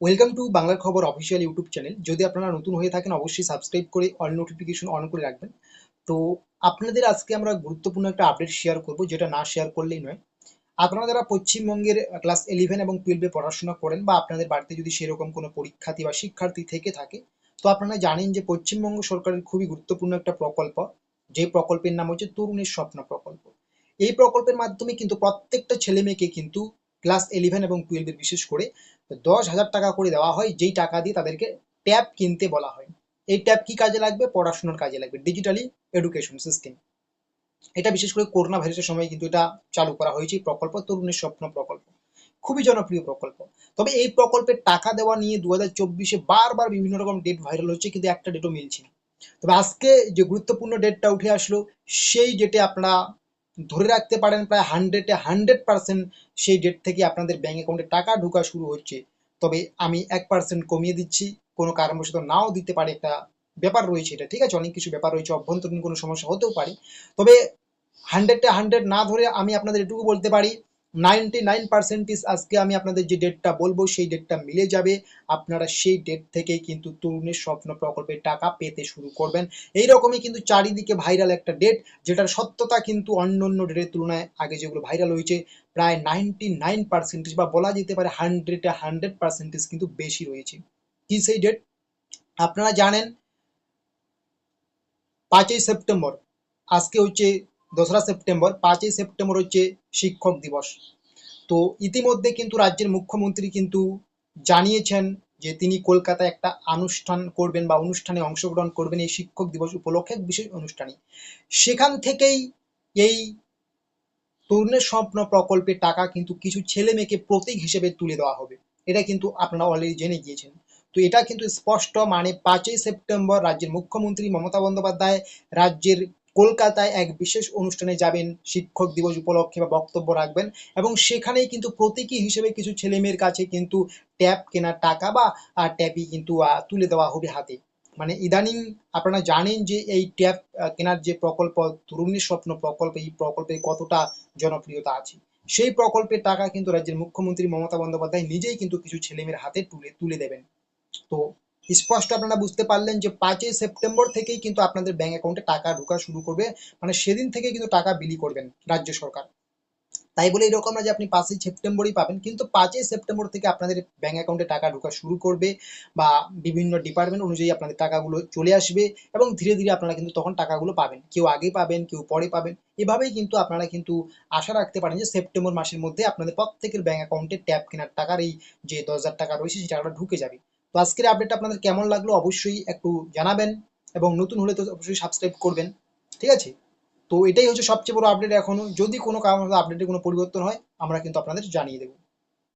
Welcome to বাংলার খবর official YouTube channel যদি আপনারা নতুন হয়ে থাকেন অবশ্যই সাবস্ক্রাইব করে অল নোটিফিকেশন অন করে রাখবেন তো আপনাদের আজকে আমরা গুরুত্বপূর্ণ একটা আপডেট শেয়ার করব যেটা না শেয়ার করলেই নয় আপনারা যারা পশ্চিমবঙ্গের ক্লাস ইলেভেন এবং টুয়েলভে পড়াশোনা করেন বা আপনাদের বাড়িতে যদি সেরকম কোনো পরীক্ষার্থী বা শিক্ষার্থী থেকে থাকে, তো আপনারা জানেন যে পশ্চিমবঙ্গ সরকারের খুবই গুরুত্বপূর্ণ একটা প্রকল্প, যে প্রকল্পের নাম হচ্ছে তরুণের স্বপ্ন প্রকল্প। এই প্রকল্পের মাধ্যমে কিন্তু প্রত্যেকটা ছেলে মেয়েকে কিন্তু ক্লাস ইলেভেন এবং টুয়েলভের বিশেষ করে দশ হাজার টাকা করে দেওয়া হয়, যেই টাকা দিয়ে তাদেরকে ট্যাব কিনতে বলা হয়। এই ট্যাব কি কাজে লাগবে? পড়াশোনার কাজে লাগবে ডিজিটালি এডুকেশন সিস্টেম এটা বিশেষ করে করোনা ভাইরাসের সময় কিন্তু এটা চালু করা হয়েছে, প্রকল্প, তরুণের স্বপ্ন প্রকল্প। খুবই জনপ্রিয় প্রকল্প। তবে এই প্রকল্পের টাকা দেওয়া নিয়ে দু হাজার চব্বিশে বারবার বিভিন্ন রকম ডেট ভাইরাল হচ্ছে, কিন্তু একটা ডেটও মিলছে না। তবে আজকে যে গুরুত্বপূর্ণ ডেটটা উঠে আসলো, সেই ডেটে আপনারা ধরে রাখতে পারেন প্রায় হান্ড্রেডে হান্ড্রেড পার্সেন্ট সেই ডেট থেকে আপনাদের ব্যাঙ্ক অ্যাকাউন্টে টাকা ঢোকা শুরু হচ্ছে। তবে আমি এক পার্সেন্ট কমিয়ে দিচ্ছি, কোনো কারণবশত নাও দিতে পারে একটা ব্যাপার রয়েছে এটা, ঠিক আছে? অনেক কিছু ব্যাপার রয়েছে, অভ্যন্তরীণ কোনো সমস্যা হতেও পারে। তবে হান্ড্রেডটা হান্ড্রেড না ধরে আমি আপনাদের এটুকু বলতে পারি নাইনটি নাইন পার্সেন্টেজ আজকে আমি আপনাদের যে ডেটটা বলব, সেই ডেটটা মিলে যাবে। আপনারা সেই ডেট থেকেই কিন্তু তরুণের স্বপ্ন প্রকল্পের টাকা পেতে শুরু করবেন। এই রকমই কিন্তু চারিদিকে ভাইরাল একটা ডেট যেটার সত্যতা কিন্তু অন্য অন্য ডেটের তুলনায় আগে যেগুলো ভাইরাল হয়েছে, প্রায় নাইনটি নাইন পার্সেন্টেজ বা বলা যেতে পারে হান্ড্রেডে হান্ড্রেড পার্সেন্টেজ কিন্তু বেশি রয়েছে। কি সেই ডেট আপনারা জানেন, পাঁচই সেপ্টেম্বর, আজকে হচ্ছে দোসরা সেপ্টেম্বর, পাঁচই সেপ্টেম্বর হচ্ছে শিক্ষক দিবস। তো ইতিমধ্যে কিন্তু রাজ্যের মুখ্যমন্ত্রী কিন্তু জানিয়েছেন যে তিনি কলকাতায় একটা অনুষ্ঠান করবেন বা অনুষ্ঠানে অংশগ্রহণ করবেন এই শিক্ষক দিবস উপলক্ষে বিশেষ অনুষ্ঠানে সেখান থেকেই এই তরুণের স্বপ্ন প্রকল্পের টাকা কিন্তু কিছু ছেলে মেয়েকে প্রতীক হিসেবে তুলে দেওয়া হবে। এটা কিন্তু আপনারা অলরেডি জেনে গিয়েছেন। তো এটা কিন্তু স্পষ্ট মানে পাঁচই সেপ্টেম্বর রাজ্যের মুখ্যমন্ত্রী মমতা বন্দ্যোপাধ্যায় রাজ্যের কলকাতায় এক বিশেষ অনুষ্ঠানে যাবেন শিক্ষক দিবস উপলক্ষে বা বক্তব্য রাখবেন এবং সেখানেই কিন্তু প্রতীকী হিসেবে কিছু ছেলে মেয়ের কাছে কিন্তু ট্যাব কেনার টাকা বা ট্যাবই কিন্তু তুলে দেওয়া হবে হাতে। মানে ইদানিং আপনারা জানেন যে এই আহ, কেনার যে প্রকল্প তরুণীর স্বপ্ন প্রকল্প এই প্রকল্পে কতটা জনপ্রিয়তা আছে। সেই প্রকল্পের টাকা কিন্তু রাজ্যের মুখ্যমন্ত্রী মমতা বন্দ্যোপাধ্যায় নিজেই কিন্তু কিছু ছেলেমেয়ের হাতে তুলে তুলে দেবেন। তো স্পষ্ট আপনারা বুঝতে পারলেন যে পাঁচই সেপ্টেম্বর থেকেই কিন্তু আপনাদের ব্যাঙ্ক অ্যাকাউন্টে টাকা ঢোকা শুরু করবে। মানে সেদিন থেকে কিন্তু টাকা বিলি করবেন রাজ্য সরকার। তাই বলে এরকম না যে আপনি পাঁচই সেপ্টেম্বরই পাবেন, কিন্তু পাঁচই সেপ্টেম্বর থেকে আপনাদের ব্যাঙ্ক অ্যাকাউন্টে টাকা ঢোকা শুরু করবে বা বিভিন্ন ডিপার্টমেন্ট অনুযায়ী আপনাদের টাকাগুলো চলে আসবে এবং ধীরে ধীরে আপনারা কিন্তু তখন টাকাগুলো পাবেন। কেউ আগে পাবেন, কেউ পরে পাবেন। এভাবেই কিন্তু আপনারা কিন্তু আশা রাখতে পারেন যে সেপ্টেম্বর মাসের মধ্যে আপনাদের প্রত্যেকের ব্যাঙ্ক অ্যাকাউন্টে ট্যাব কেনার টাকার এই যে দশ টাকা রয়েছে টাকাটা ঢুকে যাবে। তো আজকের আপডেট আপনাদের কেমন লাগল অবশ্যই একটু জানাবেন এবং নতুন হলে তো অবশ্যই সাবস্ক্রাইব করবেন, ঠিক আছে? তো এটাই হচ্ছে সবচেয়ে বড় আপডেট এখনও। যদি কোনো কারণে আপডেটে কোনো পরিবর্তন হয়, আমরা কিন্তু আপনাদের জানিয়ে দেবো।